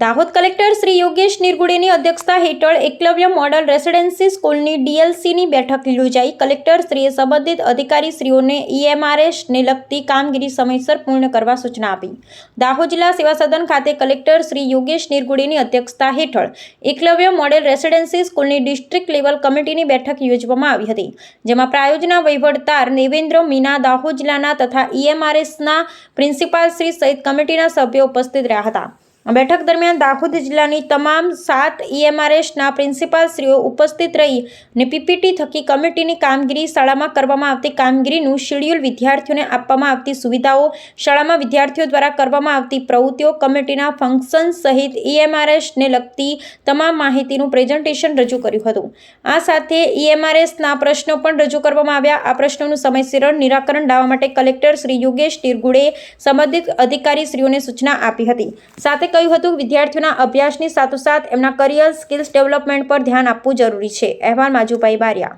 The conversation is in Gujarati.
દાહોદ કલેક્ટર શ્રી યોગેશ નિર્ગુડેની અધ્યક્ષતા હેઠળ એકલવ્ય મોડલ રેસિડેન્સી સ્કૂલની ડીએલસીની બેઠક યોજાઈ. કલેક્ટર શ્રીએ સંબંધિત અધિકારીશ્રીઓને ઈએમઆરએસને લગતી કામગીરી સમયસર પૂર્ણ કરવા સૂચના આપી. દાહોદ જિલ્લા સેવા સદન ખાતે કલેક્ટર શ્રી યોગેશ નિર્ગુડેની અધ્યક્ષતા હેઠળ એકલવ્ય મોડેલ રેસિડેન્સી સ્કૂલની ડિસ્ટ્રિક્ટ લેવલ કમિટીની બેઠક યોજવામાં આવી હતી, જેમાં પ્રાયોજના વહીવટદાર દેવેન્દ્ર મીના દાહોદ જિલ્લાના તથા ઈએમઆરએસના પ્રિન્સિપાલ શ્રી સહિત કમિટીના સભ્યો ઉપસ્થિત રહ્યા હતા. બેઠક દરમિયાન દાહોદ જિલ્લાની તમામ સાત ઈએમઆરએસના પ્રિન્સિપાલશ્રીઓ ઉપસ્થિત રહી અને પીપીટી થકી કમિટીની કામગીરી શાળામાં કરવામાં આવતી કામગીરીનું શેડ્યુલ વિદ્યાર્થીઓને આપવામાં આવતી સુવિધાઓ શાળામાં વિદ્યાર્થીઓ દ્વારા કરવામાં આવતી પ્રવૃત્તિઓ કમિટીના ફંક્શન સહિત ઈએમઆરએસને લગતી તમામ માહિતીનું પ્રેઝન્ટેશન રજૂ કર્યું હતું. આ સાથે ઈએમઆરએસના પ્રશ્નો પણ રજૂ કરવામાં આવ્યા. આ પ્રશ્નોનું સમયસર નિરાકરણ લાવવા માટે કલેક્ટર શ્રી યોગેશ તિરગુડે સંબંધિત અધિકારીશ્રીઓને સૂચના આપી હતી. સાથે કહ્યું હતું કે વિદ્યાર્થીઓના અભ્યાસની સાથોસાથ એમના કરિયર સ્કિલ્સ ડેવલપમેન્ટ પર ધ્યાન આપવું જરૂરી છે. અહેવાલ માજુભાઈ બારિયા.